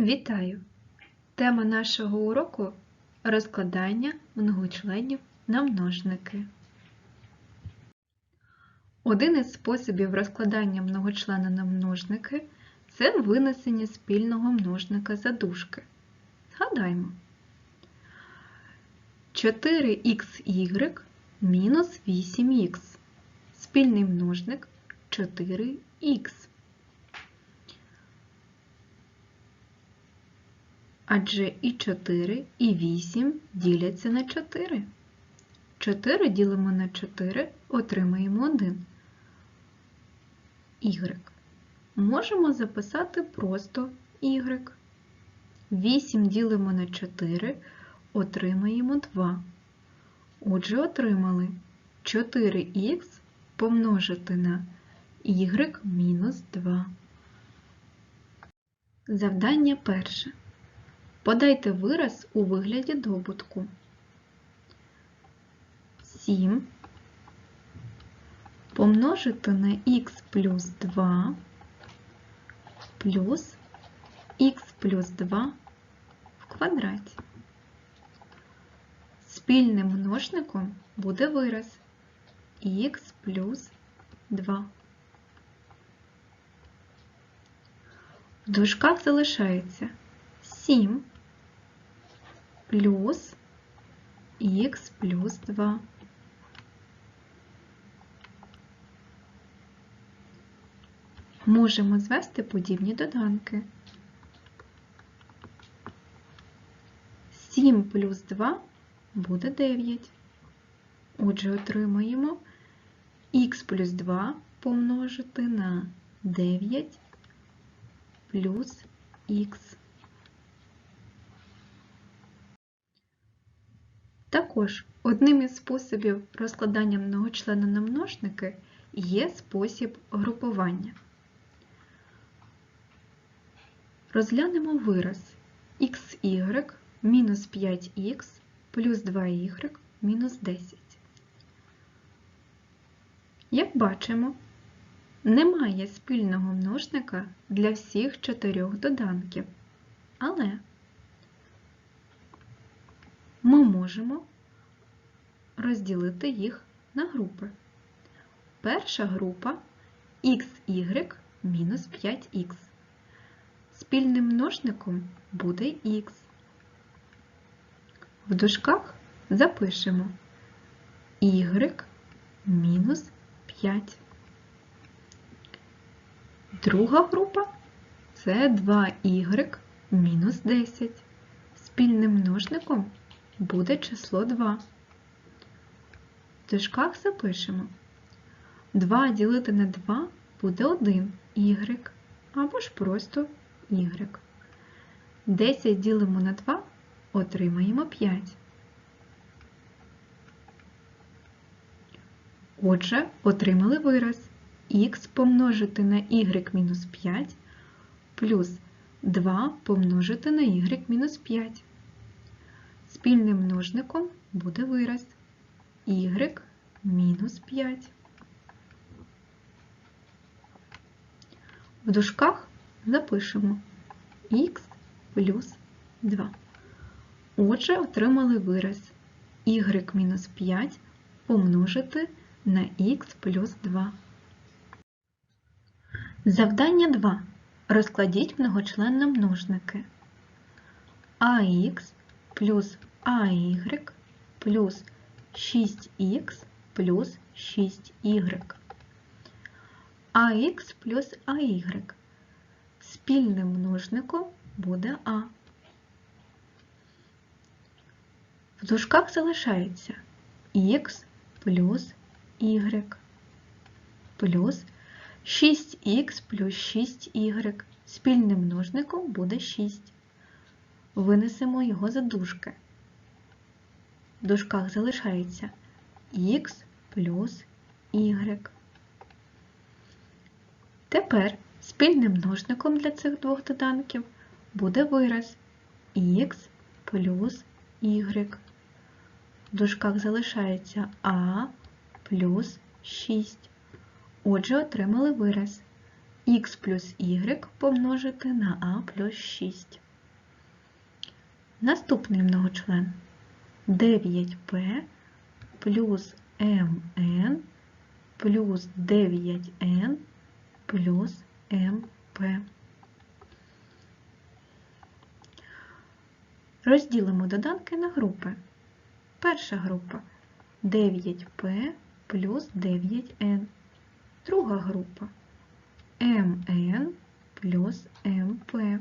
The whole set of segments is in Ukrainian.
Вітаю! Тема нашого уроку розкладання многочленів на множники. Один із способів розкладання многочлена на множники це винесення спільного множника за дужки. Згадаймо. 4xy мінус 8х. Спільний множник 4х. Адже і 4, і 8 діляться на 4. 4 ділимо на 4, отримаємо 1. Y. Можемо записати просто y. 8 ділимо на 4, отримаємо 2. Отже, отримали 4х помножити на y мінус 2. Завдання перше. Подайте вираз у вигляді добутку. 7 помножити на х плюс 2 плюс х плюс 2 в квадраті. Спільним множником буде вираз х плюс 2. В дужках залишається 7 плюс х плюс 2. Можемо звести подібні доданки. 7 плюс 2 буде 9. Отже, отримаємо х плюс 2 помножити на 9 плюс х. Також одним із способів розкладання многочлена на множники є спосіб групування. Розглянемо вираз xy мінус 5х плюс 2y мінус 10. Як бачимо, немає спільного множника для всіх чотирьох доданків, але ми можемо розділити їх на групи. Перша група xy мінус 5х. Спільним множником буде х. В дужках запишемо y мінус 5. Друга група це 2y мінус 10. Спільним множником буде число 2. В дужках запишемо 2 ділити на 2 буде 1 y, або ж просто y. 10 ділимо на 2, отримаємо 5. Отже, отримали вираз х помножити на y мінус 5 плюс 2 помножити на y мінус 5. Спільним множником буде вираз y мінус 5. В дужках запишемо х плюс 2. Отже, отримали вираз y мінус 5 помножити на х плюс 2. Завдання 2. Розкладіть многочленне множники. АХ плюс АY плюс 6х плюс 6y. АХ плюс АY. Спільним множником буде А. В дужках залишається х плюс y плюс 6х плюс 6y. Спільним множником буде 6. Винесемо його за дужки. В дужках залишається х плюс y. Тепер спільним множником для цих двох доданків буде вираз х плюс y. В дужках залишається а плюс 6. Отже, отримали вираз х плюс y помножити на а плюс 6. Наступний многочлен 9p плюс mn плюс 9n плюс mp. Розділимо доданки на групи. Перша група 9p плюс 9n. Друга група mn плюс mp.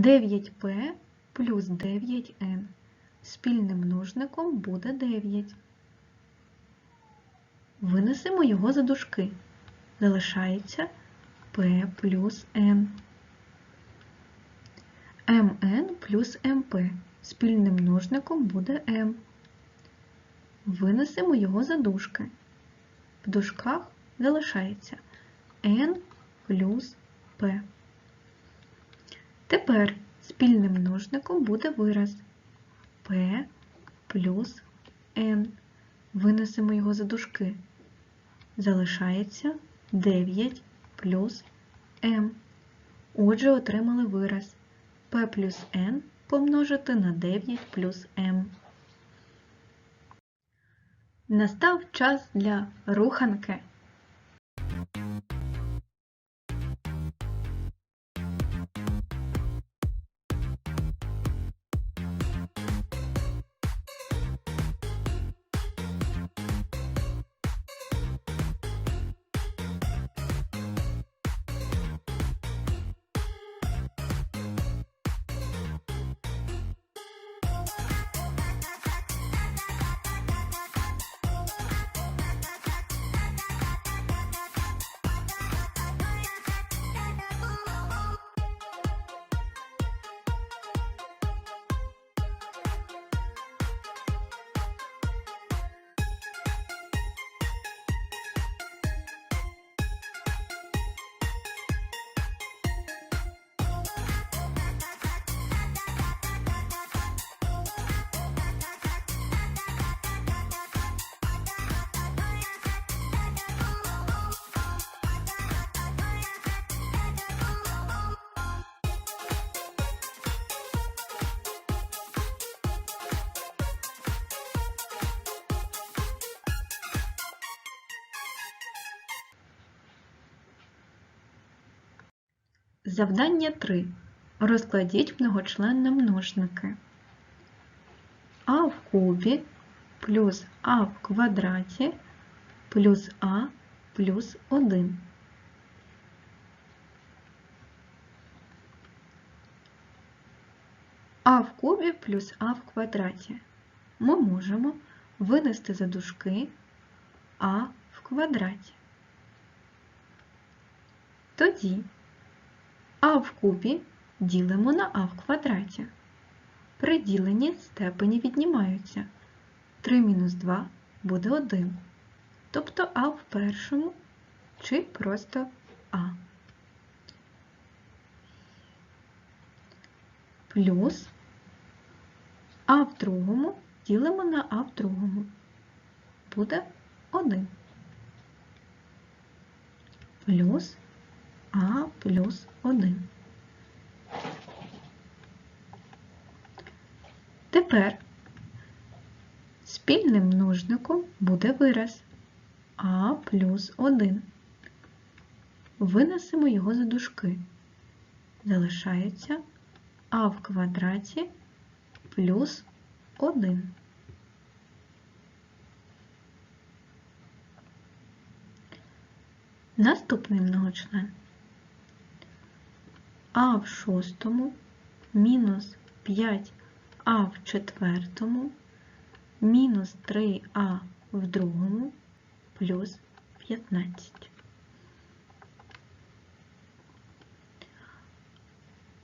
9p плюс 9n. Спільним множником буде 9. Винесемо його за дужки. Залишається p плюс n. mn плюс mp. Спільним множником буде m. Винесемо його за дужки. В дужках залишається n плюс p. Тепер спільним множником буде вираз p плюс n. Винесемо його за дужки. Залишається 9 плюс m. Отже, отримали вираз p плюс n помножити на 9 плюс m. Настав час для руханки. Завдання 3. Розкладіть многочленні множники. а в кубі плюс а в квадраті плюс а плюс 1. а в кубі плюс а в квадраті. Ми можемо винести за дужки а в квадраті. Тоді а в кубі ділимо на а в квадраті. При діленні степені віднімаються. 3 мінус 2 буде 1. Тобто а в першому чи просто а. Плюс а в другому ділимо на а в другому. Буде 1. Плюс а плюс 1. Тепер спільним множником буде вираз а плюс 1. Винесемо його за дужки. Залишається а в квадраті плюс 1. Наступний многочлен а в шостому мінус 5а в четвертому мінус 3а в другому плюс 15.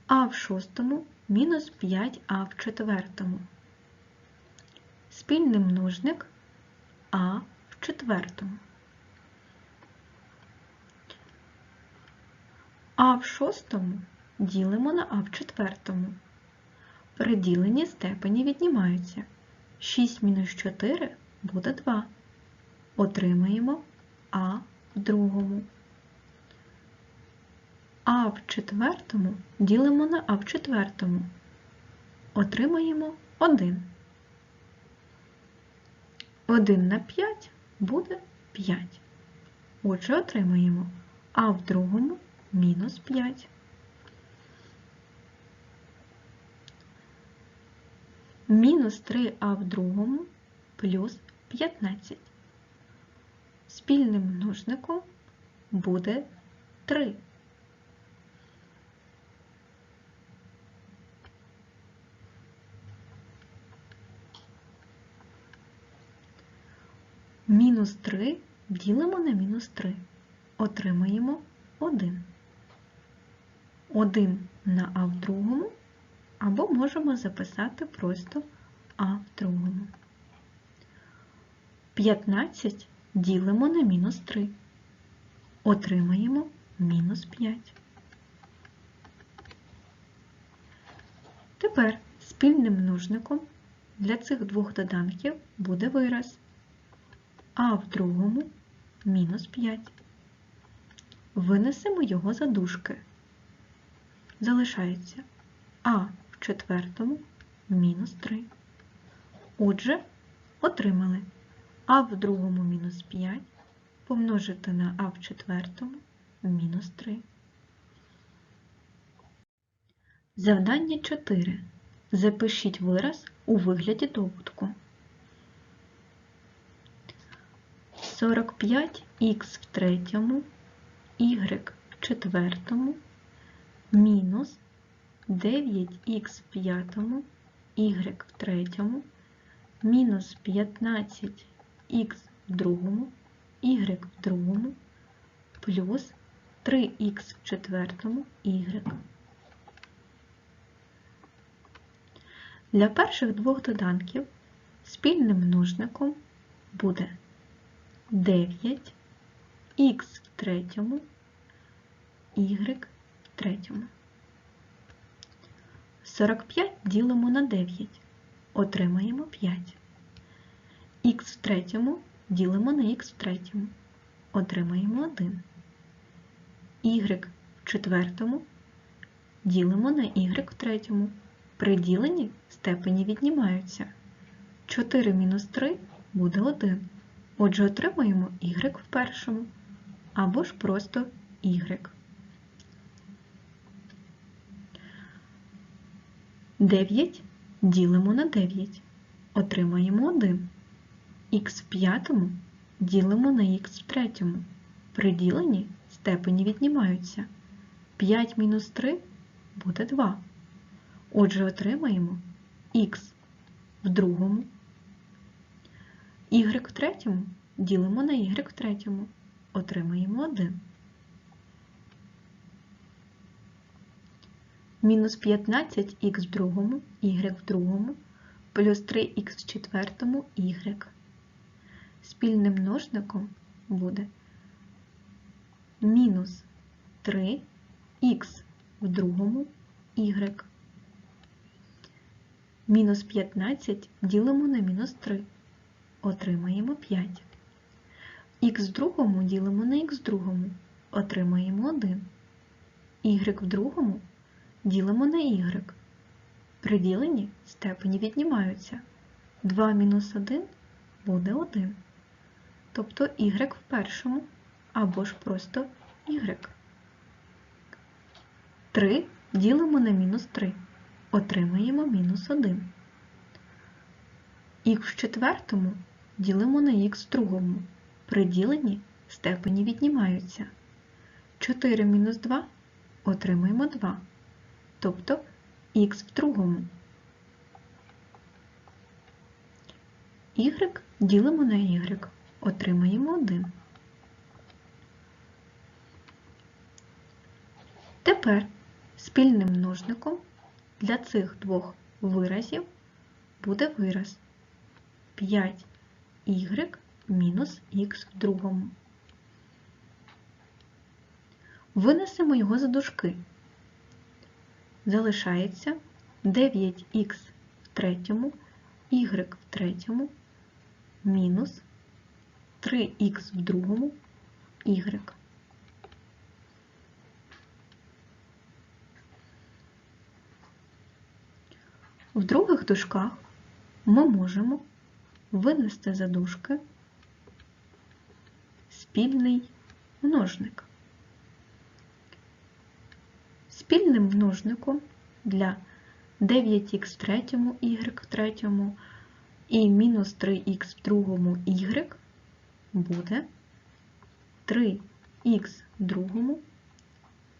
А в шостому мінус 5а в четвертому. Спільний множник а в четвертому. А в шостому ділимо на а в четвертому. При степені віднімаються. 6 мінус 4 буде 2. Отримаємо а в другому. а в четвертому ділимо на а в четвертому. Отримаємо 1. 1 на 5 буде 5. Отже, отримаємо а в другому мінус 5. Мінус 3а в другому плюс 15. Спільним множником буде 3. Мінус 3 ділимо на мінус 3. Отримаємо 1. 1 на а в другому, або можемо записати просто а в другому. 15 ділимо на мінус 3. Отримаємо мінус 5. Тепер спільним множником для цих двох доданків буде вираз а в другому мінус 5. Винесемо його за дужки. Залишається а четвертому мінус 3. Отже, отримали а в другому мінус 5 помножити на а в четвертому мінус 3. Завдання 4. Запишіть вираз у вигляді добутку. 45х в третьому, y в четвертому, мінус 9х в п'ятому, y в третьому, мінус 15х в другому, y в другому, плюс 3х в четвертому, y. Для перших двох доданків спільним множником буде 9 х в третьому, y в третьому. 45 ділимо на 9, отримаємо 5. Х в третьому ділимо на х в третьому, отримаємо 1. Y в четвертому ділимо на y в третьому. При діленні степені віднімаються. 4 мінус 3 буде 1. Отже, отримаємо y в першому або ж просто y. 9 ділимо на 9. Отримаємо 1. Х в п'ятому ділимо на х в третьому. При діленні степені віднімаються. 5 мінус 3 буде 2. Отже, отримаємо х в другому y в третьому ділимо на y в третьому. Отримаємо 1. Мінус 15х в другому, y в другому, плюс 3х в четвертому, y. Спільним множником буде мінус 3х в другому, y. Мінус 15 ділимо на мінус 3 отримаємо 5. Х в другому ділимо на х в другому, отримаємо 1. Y в другому ділимо на y. При діленні степені віднімаються. 2 мінус 1 буде 1. Тобто y в першому або ж просто y. 3 ділимо на мінус 3. Отримаємо мінус 1. Х в четвертому ділимо на х в другому. При діленні степені віднімаються. 4 мінус 2 отримаємо 2, тобто х в другому. Y ділимо на y, отримаємо 1. Тепер спільним множником для цих двох виразів буде вираз 5 y мінус х в другому. Винесемо його за дужки залишається 9х в третьому, y в третьому, мінус 3х в другому y. В других дужках ми можемо винести за дужки спільний множник. Спільним множником для 9х в третьому, y в третьому і мінус 3х в другому y буде 3х в другому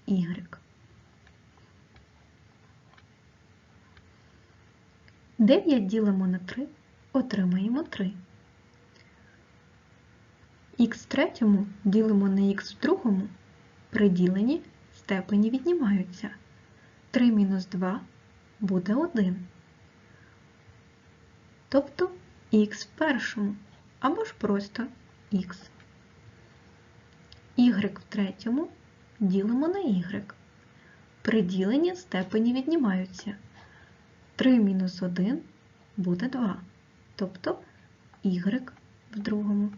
y. 9 ділимо на 3, отримаємо 3. Х в третьому ділимо на х в другому, при діленні степені віднімаються. 3 мінус 2 буде 1. Тобто х в першому, або ж просто х. y в третьому ділимо на y. При діленні степені віднімаються. 3 мінус 1 буде 2, тобто y в другому.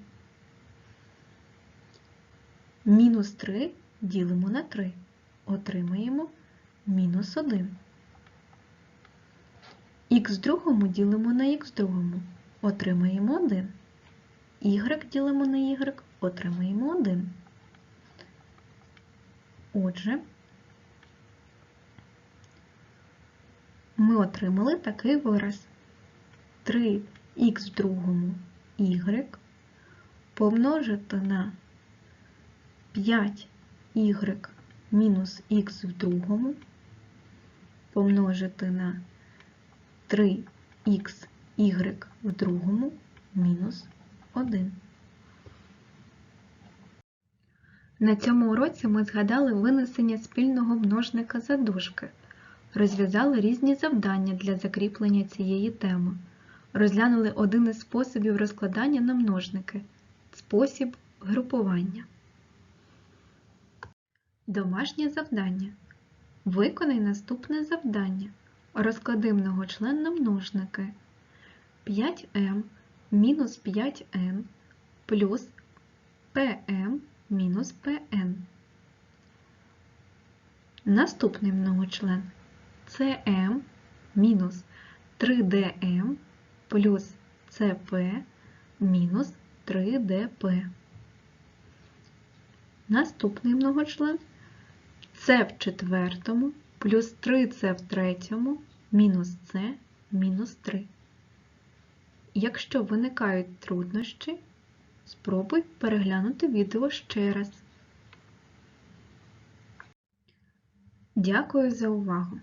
Мінус 3 ділимо на 3, отримаємо мінус 1. Х в другому ділимо на х в другому, отримаємо 1. Y ділимо на y, отримаємо 1. Отже, ми отримали такий вираз 3х в другому y помножити на 5y мінус х в другому помножити на 3х y в другому мінус 1. На цьому уроці ми згадали винесення спільного множника за дужки, розв'язали різні завдання для закріплення цієї теми, розглянули один із способів розкладання на множники – спосіб групування. Домашнє завдання. Виконай наступне завдання. Розклади многочлен на множники 5m мінус 5n плюс pm мінус pn. Наступний многочлен cm мінус 3dm плюс cp мінус 3dp. Наступний многочлен С в четвертому плюс 3С в третьому мінус С мінус 3. Якщо виникають труднощі, спробуй переглянути відео ще раз. Дякую за увагу!